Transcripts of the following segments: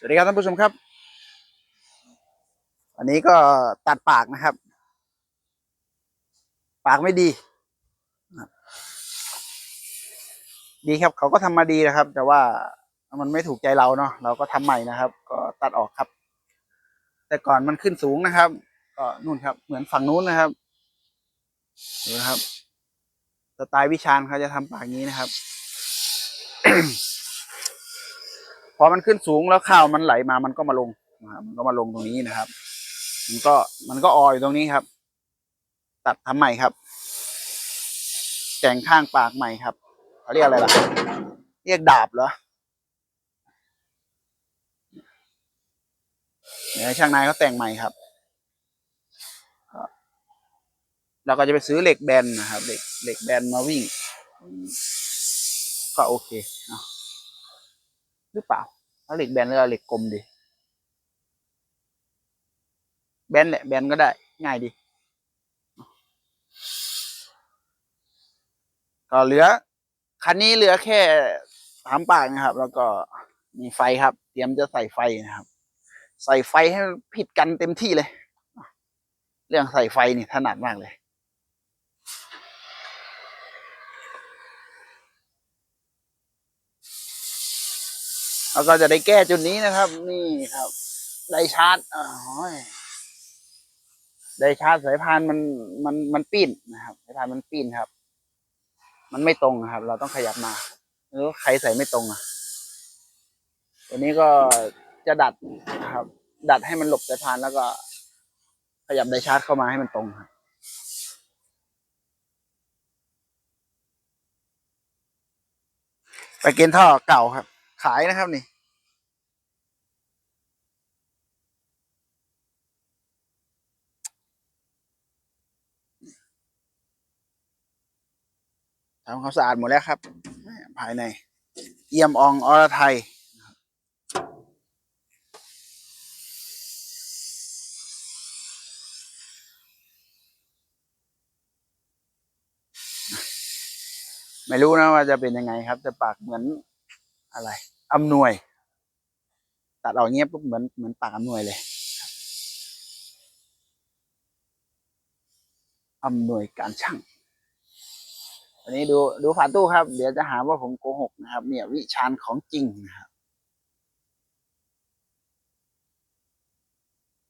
สวัสดีครับท่านผู้ชมครับ อันนี้ก็ตัดปากนะครับ ปากไม่ดี ดีครับเขาก็ทำมาดีนะครับ แต่ว่ามันไม่ถูกใจเราเนาะเราก็ทำใหม่นะครับ ก็ตัดออกครับ แต่ก่อนมันขึ้นสูงนะครับ ก็นู่นครับ เหมือนฝั่งนู้นนะครับดูนะครับสไตล์วิชาญเขาจะทำปากนี้นะครับ พอมันขึ้นสูงแล้วข้าวมันไหลมามันก็มาลงนะครับมันก็มาลงตรงนี้นะครับ มันก็มันก็ออยู่ตรงนี้ครับ ตัดทำใหม่ครับแต่งข้างปากใหม่ครับเขาเรียกอะไรล่ะ เรียกดาบเหรอเนี่ยช่างนายเขาแต่งใหม่ครับเราก็จะไปซื้อเหล็กแบนนะครับเหล็กเหล็กแบนมาวิ่ง ก็โอเคเนาะ หรือเปล่าเอาเหล็กแบนหรือเอาเหล็กกลมดีแบนแหละแบนก็ได้ ง่ายดี ก็เหลือ คันนี้เหลือแค่สามปากนะครับ แล้วก็มีไฟครับ เตรียมจะใส่ไฟนะครับ ใส่ไฟให้ผิดกันเต็มที่เลย เรื่องใส่ไฟนี่ถนัดมากเลย แล้วก็จะได้แก้จุดนี้นะครับ นี่ครับ ได้ชาร์จอ๋อได้ชาร์จสายพานมันมันมันปิ้นนะครับ สายพานมันปิ้นครับ มันไม่ตรงครับ เราต้องขยับมาหรือใครใส่ไม่ตรงอะตัวนี้ก็จะดัดนะครับ ดัดให้มันหลบสายพานแล้วก็ ขยับไดชาร์จเข้ามาให้มันตรงครับไปเกณฑ์ท่อเก่าครับ ขายนะครับนี่ ทำความสะอาดหมดแล้วครับ ภายใน เอี่ยมอองอรไทยไม่รู้นะว่าจะเป็นยังไงครับ แต่ปากเหมือน อะไรอำนวย ตัดออกเงี้ยปุ๊บเหมือนเหมือนปากอำนวยเลยอำนวยการช่างวันนี้ดูดูฝาตู้ครับ เดี๋ยวจะหาว่าผมโกหกนะครับ เนี่ยวิชาญของจริงนะครับ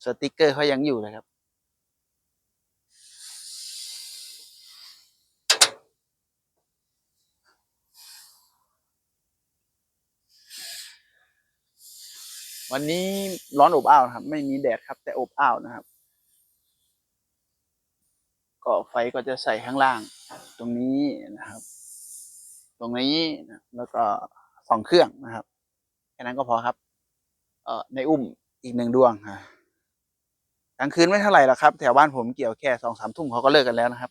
สติกเกอร์เขายังอยู่เลยครับ วันนี้ร้อนอบอ้าวนะครับ ไม่มีแดดครับ แต่อบอ้าวนะครับ ก็ไฟก็จะใส่ข้างล่าง ตรงนี้นะครับ ตรงนี้นะแล้วก็สองเครื่องนะครับแค่นั้นก็พอครับ เอ่อในอุ้มอีกหนึ่งดวงอะกลางคืนไม่เท่าไหร่หรอกครับ แถวบ้านผมเกี่ยวแค่สองสามทุ่มเขาก็เลิกกันแล้วนะครับ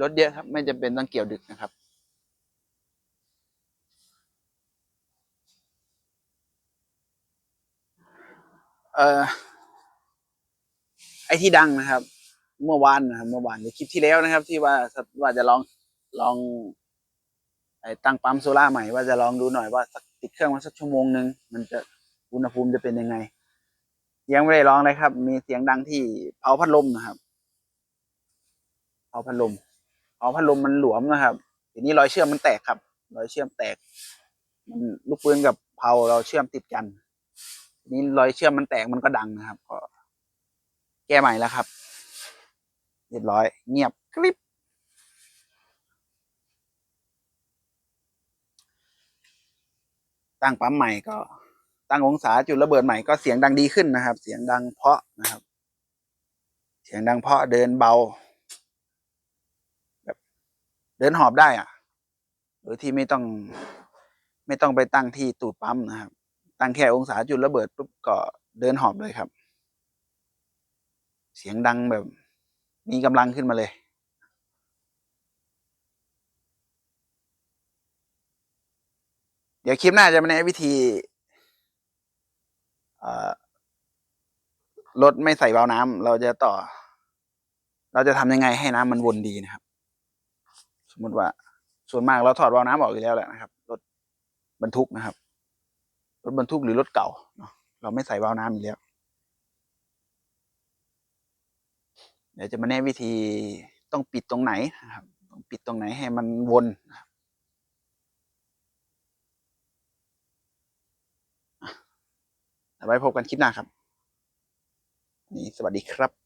รถเยอะครับ ไม่จำเป็นต้องเกี่ยวดึกนะครับ เอ่อไอที่ดังนะครับ เมื่อวานนะครับ เมื่อวานในคลิปที่แล้วนะครับ ที่ว่าว่าจะลองลอง ไอตั้งปั๊มโซล่าใหม่ว่าจะลองดูหน่อยว่าสักติดเครื่องมาสักชั่วโมงหนึ่งมันจะอุณหภูมิจะเป็นยังไง ยังไม่ได้ลองเลยครับ มีเสียงดังที่เผาพัดลมนะครับเผาพัดลมเผาพัดลมมันหลวมนะครับทีนี้รอยเชื่อมมันแตกครับ รอยเชื่อมแตก มันลูกปืนกับเผาเราเชื่อมติดกัน นี้รอยเชื่อมมันแตกมันก็ดังนะครับ ก็ แก้ใหม่แล้วครับ เรียบร้อย เงียบกริบตั้งปั๊มใหม่ก็ ตั้งองศาจุดระเบิดใหม่ก็เสียงดังดีขึ้นนะครับ เสียงดังเพาะนะครับ เสียงดังเพาะเดินเบาแบบเดินหอบได้อะโดยที่ไม่ต้อง ไม่ต้องไปตั้งที่ตูดปั๊มนะครับ ตั้งแค่องศาจุดระเบิดปุ๊บก็เดินหอบเลยครับ เสียงดังแบบ มีกำลังขึ้นมาเลยเดี๋ยวคลิปหน้าจะมาแนะวิธีรถไม่ใส่วาล์วน้ำเราจะต่อ เราจะทำยังไงให้น้ำมันวนดีนะครับ สมมติว่าส่วนมากเราถอดวาล์วน้ำออกอยู่แล้วแหละนะครับรถบรรทุกนะครับ รถบรรทุกหรือรถเก่าเนาะเราไม่ใส่วาล์วน้ำอยู่แล้วเดี๋ยวจะมาแนะวิธีต้องปิดตรงไหนนะครับต้องปิดตรงไหนให้มันวนเอาไว้พบกันคลิปหน้าครับ นี่สวัสดีครับ